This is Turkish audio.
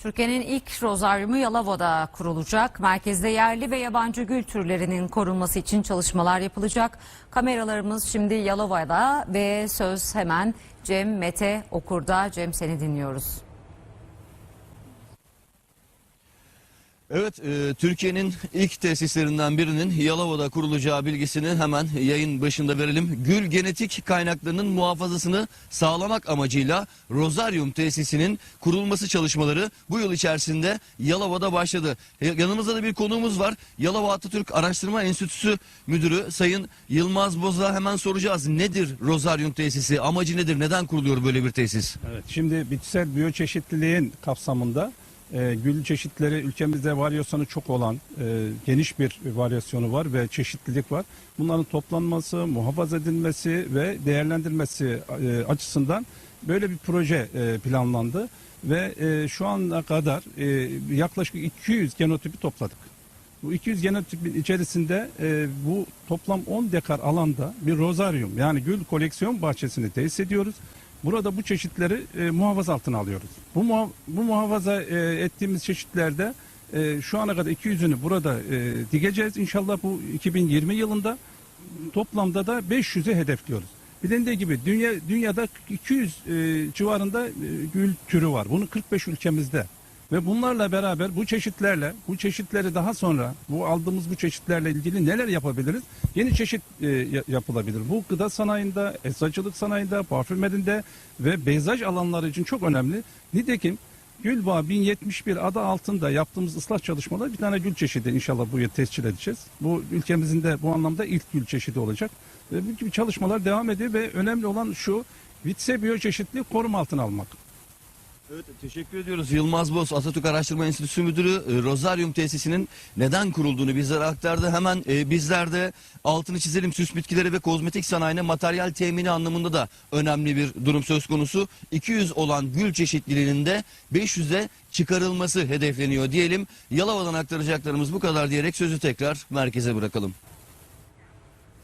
Türkiye'nin ilk rozaryumu Yalova'da kurulacak. Merkezde yerli ve yabancı gül türlerinin korunması için çalışmalar yapılacak. Kameralarımız şimdi Yalova'da ve söz hemen Cem Mete Okur'da. Cem seni dinliyoruz. Evet, e, Türkiye'nin ilk tesislerinden birinin Yalova'da kurulacağı bilgisini hemen yayın başında verelim. Gül genetik kaynaklarının muhafazasını sağlamak amacıyla Rosaryum tesisinin kurulması çalışmaları bu yıl içerisinde Yalova'da başladı. Yanımızda da bir konuğumuz var. Yalova Atatürk Araştırma Enstitüsü Müdürü Sayın Yılmaz Boz'a hemen soracağız. Nedir Rosaryum tesisi? Amacı nedir? Neden kuruluyor böyle bir tesis? Evet, şimdi bitkisel biyoçeşitliliğin kapsamında e, gül çeşitleri ülkemizde varyasyonu çok olan e, geniş bir varyasyonu var ve çeşitlilik var. Bunların toplanması, muhafaza edilmesi ve değerlendirilmesi e, açısından böyle bir proje e, planlandı ve e, şu ana kadar e, yaklaşık 200 genotipi topladık. Bu 200 genotipin içerisinde e, bu toplam 10 dekar alanda bir rozaryum yani gül koleksiyon bahçesini tesis ediyoruz. Burada bu çeşitleri e, muhafaza altına alıyoruz. Bu, muha- bu muhafaza e, ettiğimiz çeşitlerde e, şu ana kadar 200'ünü burada e, dikeceğiz. İnşallah bu 2020 yılında toplamda da 500'ü hedefliyoruz. Bilindiği gibi dünya dünyada 200 e, civarında e, gül türü var. Bunun 45 ülkemizde. Ve bunlarla beraber bu çeşitlerle, bu çeşitleri daha sonra bu aldığımız bu çeşitlerle ilgili neler yapabiliriz? Yeni çeşit e, ya- yapılabilir. Bu gıda sanayinde, eczacılık sanayinde, parfümерinde ve beyzaj alanları için çok önemli. Nitekim Gülbağ 1071 adı altında yaptığımız ıslah çalışmaları bir tane gül çeşidi inşallah bu yıl tescil edeceğiz. Bu ülkemizin de bu anlamda ilk gül çeşidi olacak. Ve bu gibi çalışmalar devam ediyor ve önemli olan şu vitse biyoçeşitliği koruma altına almak. Evet teşekkür ediyoruz. Yılmaz Boz Atatürk Araştırma Enstitüsü Müdürü e, Rosaryum tesisinin neden kurulduğunu bizlere aktardı. Hemen e, bizler de altını çizelim süs bitkileri ve kozmetik sanayine materyal temini anlamında da önemli bir durum söz konusu. 200 olan gül çeşitliliğinin de 500'e çıkarılması hedefleniyor diyelim. Yalova'dan aktaracaklarımız bu kadar diyerek sözü tekrar merkeze bırakalım.